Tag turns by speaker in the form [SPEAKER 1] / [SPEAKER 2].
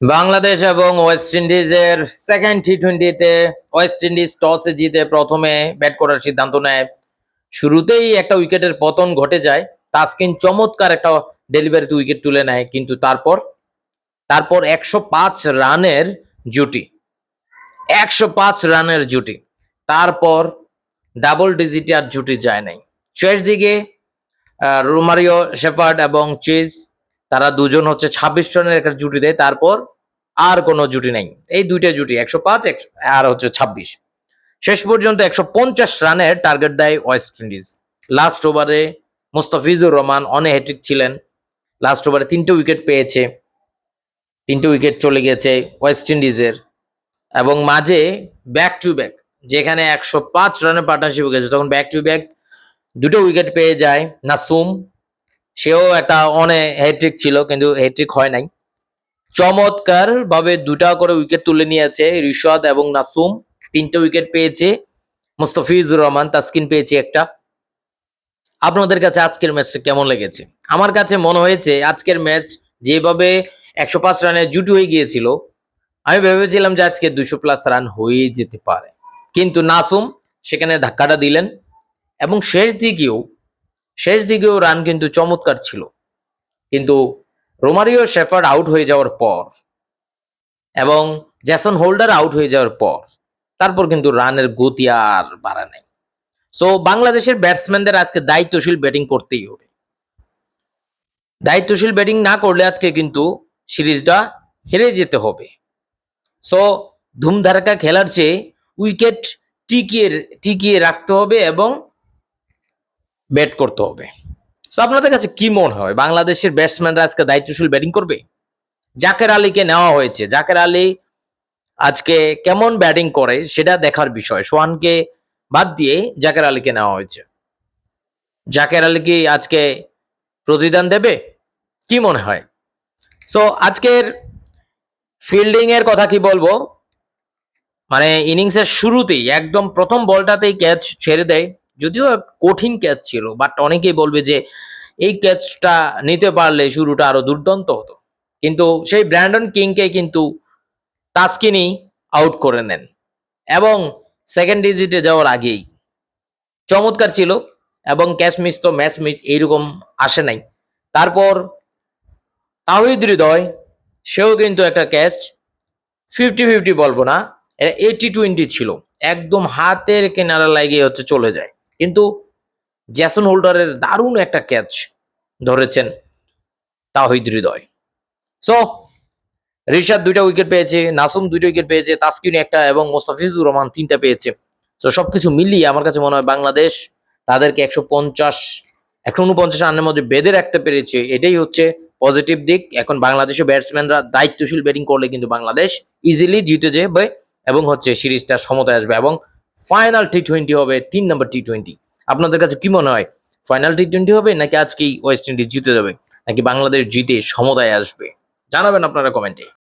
[SPEAKER 1] বাংলাদেশ এবং ওয়েস্ট ইন্ডিজের সেকেন্ড টি টোয়েন্টিতে ওয়েস্ট ইন্ডিজ টসে জিতে প্রথমে ব্যাট করার সিদ্ধান্ত নেয়। শুরুতেই একটা উইকেটের পতন ঘটে যায়। তাসকিন চমৎকার একটা ডেলিভারিতে উইকেট তুলে নেয়, কিন্তু তারপর তারপর একশো পাঁচ রানের জুটি। একশো পাঁচ রানের জুটি। তারপর ডাবল ডিজিটে আর জুটি যায় নাই। শেষ দিকে রোমারিও শেফার্ড এবং চিজ তারা দুজন হচ্ছে ছাব্বিশ রানের একটা জুটি দেয়, তারপর আর কোনো জুটি নেই। এই দুইটা জুটি, একশো পাঁচ আর হচ্ছে ছাব্বিশ। শেষ পর্যন্ত একশো পঞ্চাশ রানের টার্গেট দেয় ওয়েস্ট ইন্ডিজ। লাস্ট ওভারে মুস্তাফিজুর রহমান অনে হ্যাট্রিক ছিলেন। লাস্ট ওভারে তিনটে উইকেট পেয়েছে। তিনটে উইকেট চলে গেছে ওয়েস্ট ইন্ডিজের। এবং মাঝে ব্যাক টু ব্যাক যেখানে একশো পাঁচ রানের পার্টনারশিপ গেছে, তখন ব্যাক টু ব্যাক দুটো উইকেট পেয়ে যায় নাসুম। সেও একটা অনে হ্যাট্রিক ছিল, কিন্তু হ্যাট্রিক হয় নাই। চমৎকার ভাবে দুটা করে উইকেট তুলে নিয়েছে রিশাদ এবং নাসুম। তিনটে উইকেট পেয়েছে মুস্তাফিজুর রহমান, তাসকিন পেয়েছে একটা। আপনাদের কাছে আজকের ম্যাচটা কেমন লেগেছে? আমার কাছে মনে হয়েছে আজকের ম্যাচ যেভাবে একশো পাঁচ রানে জুটি হয়ে গিয়েছিল, আমি ভেবেছিলাম যে আজকে দুশো প্লাস রান হয়ে যেতে পারে। কিন্তু নাসুম সেখানে ধাক্কাটা দিলেন এবং শেষ দিকেও শেষ দিকেও রান কিন্তু চমৎকার ছিল। কিন্তু রোমারিও শেফার্ড আউট হয়ে যাওয়ার পর এবং জ্যাসন হোল্ডার আউট হয়ে যাওয়ার পর তারপর কিন্তু রানের গতি আর বাড়া নেই। সো বাংলাদেশের ব্যাটসম্যানদের আজকে দায়িত্বশীল ব্যাটিং করতেই হবে। দায়িত্বশীল ব্যাটিং না করলে আজকে কিন্তু সিরিজটা হেরে যেতে হবে। সো ধুমধারাকা খেলার চেয়ে উইকেট টিকিয়ে টিকিয়ে রাখতে হবে এবং ব্যাট করতে হবে। সো আপনাদের কাছে কি মনে হয়? বাংলাদেশের ব্যাটসম্যানরা আজকে দায়িত্বশীল ব্যাটিং করবে? জাকের আলীকে নেওয়া হয়েছে। জাকের আলী আজকে কেমন ব্যাটিং করে সেটা দেখার বিষয়। সোহানকে বাদ দিয়ে জাকের আলীকে নেওয়া হয়েছে। জাকের আলী কি আজকে প্রতিদান দেবে? কি মনে হয়? সো আজকের ফিল্ডিং এর কথা কি বলব? মানে ইনিংসের শুরুতেই, একদম প্রথম বলটাতেই ক্যাচ ছেড়ে দেয়। যদিও কঠিন ক্যাচ ছিল বাট অনেকেই বলবে যে এই ক্যাচটা নিতে পারলে শুরুটা আরও দুর্দান্ত হতো। কিন্তু সেই ব্র্যান্ডন কিংকে কিন্তু তাস্কিনি আউট করে নেন। এবং সেকেন্ড ডিজিটে যাওয়ার আগেই চমৎকার ছিল, এবং ক্যাচ মিস তো ম্যাচ মিস এইরকম আসে নাই। তারপর তাহিদ হৃদয়, সেও কিন্তু একটা ক্যাচ ফিফটি ফিফটি বলব না, এটা এইটি টোয়েন্টি ছিল। একদম হাতের কেনারা লাগিয়ে হচ্ছে চলে যায়। জ্যাসন হোল্ডারের দারুণ একটা ক্যাচ ধরেছেন তাহিদ হৃদয়। সো রিশাদ দুইটা উইকেট পেয়েছে, নাসুম দুইটা উইকেট পেয়েছে, তাসকিন একটা এবং মোস্তাফিজুর রহমান তিনটা পেয়েছে। তো সবকিছু মিলিয়ে আমার কাছে মনে হয় বাংলাদেশ তাদেরকে একশো পঞ্চাশ, একশো উনপঞ্চাশ রানের মধ্যে বেঁধে রাখতে পেরেছে। এটাই হচ্ছে পজিটিভ দিক। এখন বাংলাদেশের ব্যাটসম্যানরা দায়িত্বশীল ব্যাটিং করলে কিন্তু বাংলাদেশ ইজিলি জিতে যাবে এবং হচ্ছে সিরিজটা সমতায় আসবে এবং ফাইনাল টি টোয়েন্টি হবে, তিন নম্বর টি টোয়েন্টি আপনাদের কাছে কি মনে হয়? ফাইনাল টি টোয়েন্টি হবে নাকি আজকেই ওয়েস্ট ইন্ডিজ জিতে যাবে? নাকি বাংলাদেশ জিতে সমতায় আসবে? জানাবেন আপনারা কমেন্টে